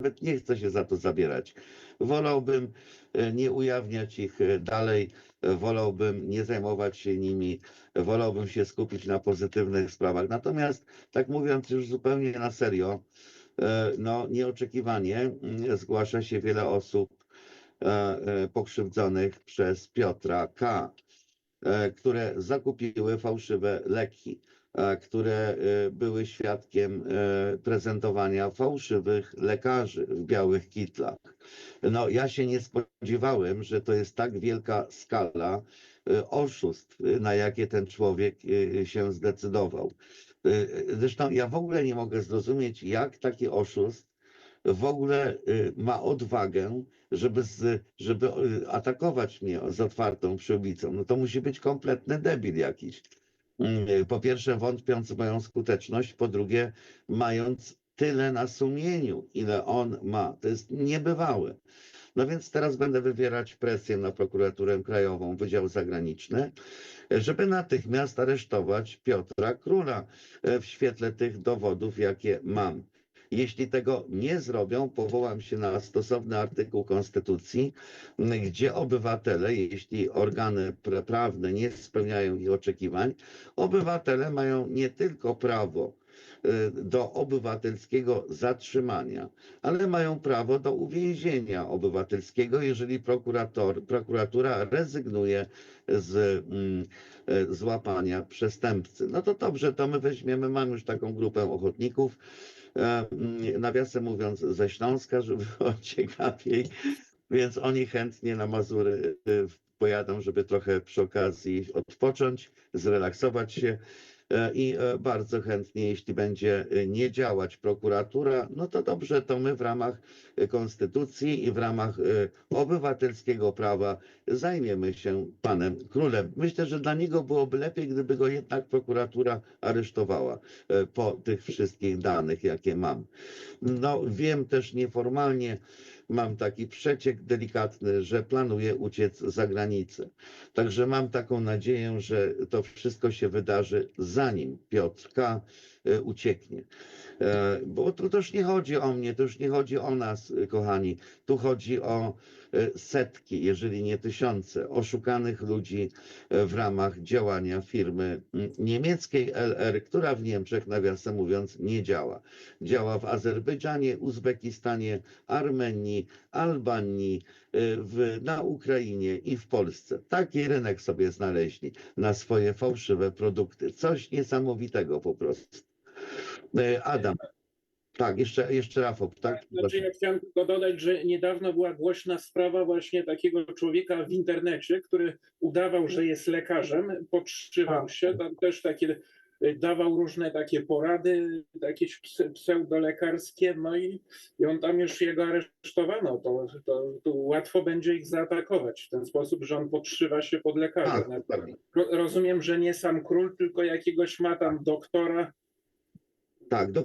nawet nie chcę się za to zabierać. Wolałbym e, nie ujawniać ich e, dalej, wolałbym nie zajmować się nimi, wolałbym się skupić na pozytywnych sprawach. Natomiast, tak mówiąc już zupełnie na serio, e, no nieoczekiwanie mm, zgłasza się wiele osób pokrzywdzonych przez Piotra K., które zakupiły fałszywe leki, e, które e, były świadkiem e, prezentowania fałszywych lekarzy w białych kitlach. No, ja się nie spodziewałem, że to jest tak wielka skala e, oszustw, e, na jakie ten człowiek e, się zdecydował. E, Zresztą ja w ogóle nie mogę zrozumieć, jak taki oszust w ogóle y, ma odwagę, żeby, z, żeby y, atakować mnie z otwartą przyłbicą. No to musi być kompletny debil jakiś. Mm, Po pierwsze, wątpiąc w moją skuteczność, po drugie, mając tyle na sumieniu, ile on ma. To jest niebywałe. No więc teraz będę wywierać presję na prokuraturę krajową, Wydział Zagraniczny, żeby natychmiast aresztować Piotra Króla e, w świetle tych dowodów, jakie mam. Jeśli tego nie zrobią, powołam się na stosowny artykuł Konstytucji, gdzie obywatele, jeśli organy pra- prawne nie spełniają ich oczekiwań, obywatele mają nie tylko prawo do obywatelskiego zatrzymania, ale mają prawo do uwięzienia obywatelskiego, jeżeli prokurator, prokuratura rezygnuje z mm, e, złapania przestępcy. No to dobrze, to my weźmiemy, mam już taką grupę ochotników, e, mm, nawiasem mówiąc ze Śląska, żeby było ciekawiej, więc oni chętnie na Mazury e, pojadą, żeby trochę przy okazji odpocząć, zrelaksować się. E, I e, bardzo chętnie, jeśli będzie e, nie działać prokuratura, no to dobrze, to my w ramach konstytucji i w ramach obywatelskiego prawa zajmiemy się panem królem. Myślę, że dla niego byłoby lepiej, gdyby go jednak prokuratura aresztowała po tych wszystkich danych, jakie mam. No, wiem też nieformalnie, mam taki przeciek delikatny, że planuje uciec za granicę. Także mam taką nadzieję, że to wszystko się wydarzy zanim Piotr K. e, ucieknie. E, Bo to też nie chodzi o mnie, to już nie chodzi o nas, e, kochani. Tu chodzi o e, setki, jeżeli nie tysiące oszukanych ludzi e, w ramach działania firmy mm, niemieckiej LR, która w Niemczech, nawiasem mówiąc, nie działa. Działa w Azerbejdżanie, Uzbekistanie, Armenii, Albanii, w, na Ukrainie i w Polsce. Taki rynek sobie znaleźli na swoje fałszywe produkty. Coś niesamowitego po prostu. E, Adam. Tak, jeszcze, jeszcze Rafał, tak? Znaczy ja chciałem tylko dodać, że niedawno była głośna sprawa właśnie takiego człowieka w internecie, który udawał, że jest lekarzem, podszywał Tak. się, tam też takie y, dawał różne takie porady, jakieś ps- pseudolekarskie, no i, i on tam już jego aresztowano, to, to, to łatwo będzie ich zaatakować w ten sposób, że on podszywa się pod lekarza. Tak, No, Rozumiem, że nie sam król, tylko jakiegoś ma tam doktora, Tak,